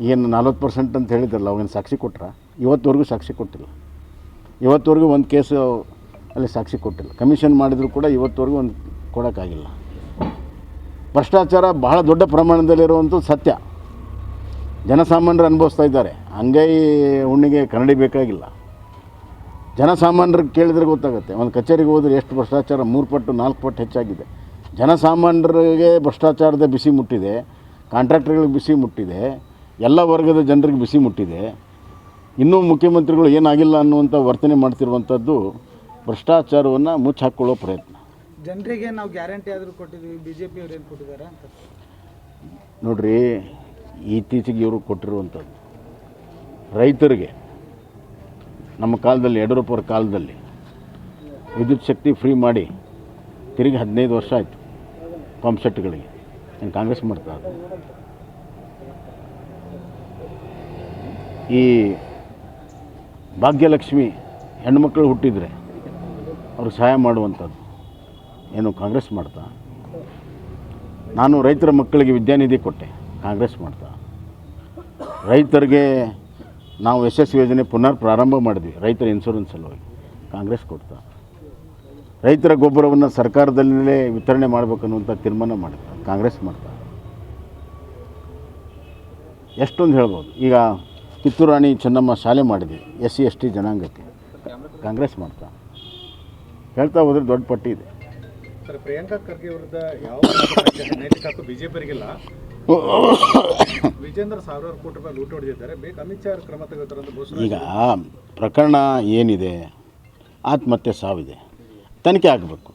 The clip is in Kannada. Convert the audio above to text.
ಏನು ನಲ್ವತ್ತು ಪರ್ಸೆಂಟ್ ಅಂತ ಹೇಳಿದ್ರಲ್ಲ ಅವಾಗಿನ ಸಾಕ್ಷಿ ಕೊಟ್ರ? ಇವತ್ತವರೆಗೂ ಸಾಕ್ಷಿ ಕೊಟ್ಟಿಲ್ಲ. ಇವತ್ತವರೆಗೂ ಒಂದು ಕೇಸು ಅಲ್ಲಿ ಸಾಕ್ಷಿ ಕೊಟ್ಟಿಲ್ಲ. ಕಮಿಷನ್ ಮಾಡಿದರೂ ಕೂಡ ಇವತ್ತುವರೆಗೂ ಒಂದು ಕೊಡೋಕ್ಕಾಗಿಲ್ಲ. ಭ್ರಷ್ಟಾಚಾರ ಬಹಳ ದೊಡ್ಡ ಪ್ರಮಾಣದಲ್ಲಿರುವಂಥದ್ದು ಸತ್ಯ. ಜನಸಾಮಾನ್ಯರು ಅನುಭವಿಸ್ತಾ ಇದ್ದಾರೆ. ಅಂಗೈ ಹುಣ್ಣಿಗೆ ಕನ್ನಡಿ ಬೇಕಾಗಿಲ್ಲ. ಜನಸಾಮಾನ್ಯರಿಗೆ ಕೇಳಿದ್ರೆ ಗೊತ್ತಾಗುತ್ತೆ. ಒಂದು ಕಚೇರಿಗೆ ಹೋದ್ರೆ ಎಷ್ಟು ಭ್ರಷ್ಟಾಚಾರ, ಮೂರು ಪಟ್ಟು, ನಾಲ್ಕು ಪಟ್ಟು ಹೆಚ್ಚಾಗಿದೆ. ಜನಸಾಮಾನ್ಯರಿಗೆ ಭ್ರಷ್ಟಾಚಾರದ ಬಿಸಿ ಮುಟ್ಟಿದೆ ಕಾಂಟ್ರಾಕ್ಟರ್ಗಳಿಗೆ ಬಿಸಿ ಮುಟ್ಟಿದೆ ಎಲ್ಲ ವರ್ಗದ ಜನರಿಗೆ ಬಿಸಿ ಮುಟ್ಟಿದೆ. ಇನ್ನೂ ಮುಖ್ಯಮಂತ್ರಿಗಳು ಏನಾಗಿಲ್ಲ ಅನ್ನುವಂಥ ವರ್ತನೆ ಮಾಡ್ತಿರುವಂಥದ್ದು ಭ್ರಷ್ಟಾಚಾರವನ್ನು ಮುಚ್ಚಾಕೊಳ್ಳೋ ಪ್ರಯತ್ನ. ಜನರಿಗೆ ನಾವು ಗ್ಯಾರಂಟಿ ಆದರೂ ಕೊಟ್ಟಿದ್ವಿ ಬಿ ಜೆ ಪಿ ಏನು ಕೊಟ್ಟಿದ್ದಾರೆ ಅಂತ. ನೋಡ್ರಿ ಇತ್ತೀಚೆಗೆ ಇವರು ಕೊಟ್ಟಿರುವಂಥದ್ದು ರೈತರಿಗೆ ನಮ್ಮ ಕಾಲದಲ್ಲಿ ಯಡಿಯೂರಪ್ಪರ ಕಾಲದಲ್ಲಿ ವಿದ್ಯುತ್ ಶಕ್ತಿ ಫ್ರೀ ಮಾಡಿ ತಿರುಗಿ ಹದಿನೈದು ವರ್ಷ ಆಯಿತು. ಪಂಪ್ ಸೆಟ್ಗಳಿಗೆ ಏನು ಕಾಂಗ್ರೆಸ್ ಮಾಡ್ತಾ ಈ ಭಾಗ್ಯಲಕ್ಷ್ಮಿ ಹೆಣ್ಮಕ್ಳು ಹುಟ್ಟಿದರೆ ಅವ್ರಿಗೆ ಸಹಾಯ ಮಾಡುವಂಥದ್ದು. ಏನು ಕಾಂಗ್ರೆಸ್ ಮಾಡ್ತಾ? ನಾನು ರೈತರ ಮಕ್ಕಳಿಗೆ ವಿದ್ಯಾನಿಧಿ ಕೊಟ್ಟೆ. ಕಾಂಗ್ರೆಸ್ ಮಾಡ್ತಾ? ರೈತರಿಗೆ ನಾವು ಯಶಸ್ವಿ ಯೋಜನೆ ಪುನರ್ ಪ್ರಾರಂಭ ಮಾಡಿದ್ವಿ. ರೈತರ ಇನ್ಶೂರೆನ್ಸ್ ಸಲುವಾಗಿ ಕಾಂಗ್ರೆಸ್ ಕೊಡ್ತಾ? ರೈತರ ಗೊಬ್ಬರವನ್ನು ಸರ್ಕಾರದಲ್ಲೇ ವಿತರಣೆ ಮಾಡಬೇಕನ್ನುವಂಥ ತೀರ್ಮಾನ ಮಾಡ್ತಾರೆ ಕಾಂಗ್ರೆಸ್ ಮಾಡ್ತಾ ಎಷ್ಟೊಂದು ಹೇಳ್ಬೋದು. ಈಗ ಕಿತ್ತೂರು ರಾಣಿ ಚೆನ್ನಮ್ಮ ಶಾಲೆ ಮಾಡಿದೆ ಎಸ್ ಸಿ ಎಸ್ ಟಿ ಜನಾಂಗಕ್ಕೆ. ಕಾಂಗ್ರೆಸ್ ಮಾಡ್ತಾ ಹೇಳ್ತಾ ಹೋದರೆ ದೊಡ್ಡ ಪಟ್ಟಿ ಇದೆ. ಸರ್ ಪ್ರಿಯಾಂಕಾ ಖರ್ಗೆ ವಿರುದ್ಧ ಯಾವ ನೈತಿಕ ಹಕ್ಕು ವಿಜೇಂದ್ರ ಸಾವಿರಾರು ಕೋಟಿ ರೂಪಾಯಿ ಲೂಟ ಹೊಡೆದಿದ್ದಾರೆ. ಬೇಕು ಅಮಿತ್ ಶಾ ಕ್ರಮ ಅಂತ ಘೋಷಣೆ ಈಗ ಪ್ರಕರಣ ಏನಿದೆ? ಆತ್ಮಹತ್ಯೆ ಸಾವಿದೆ. ತನಿಖೆ ಆಗಬೇಕು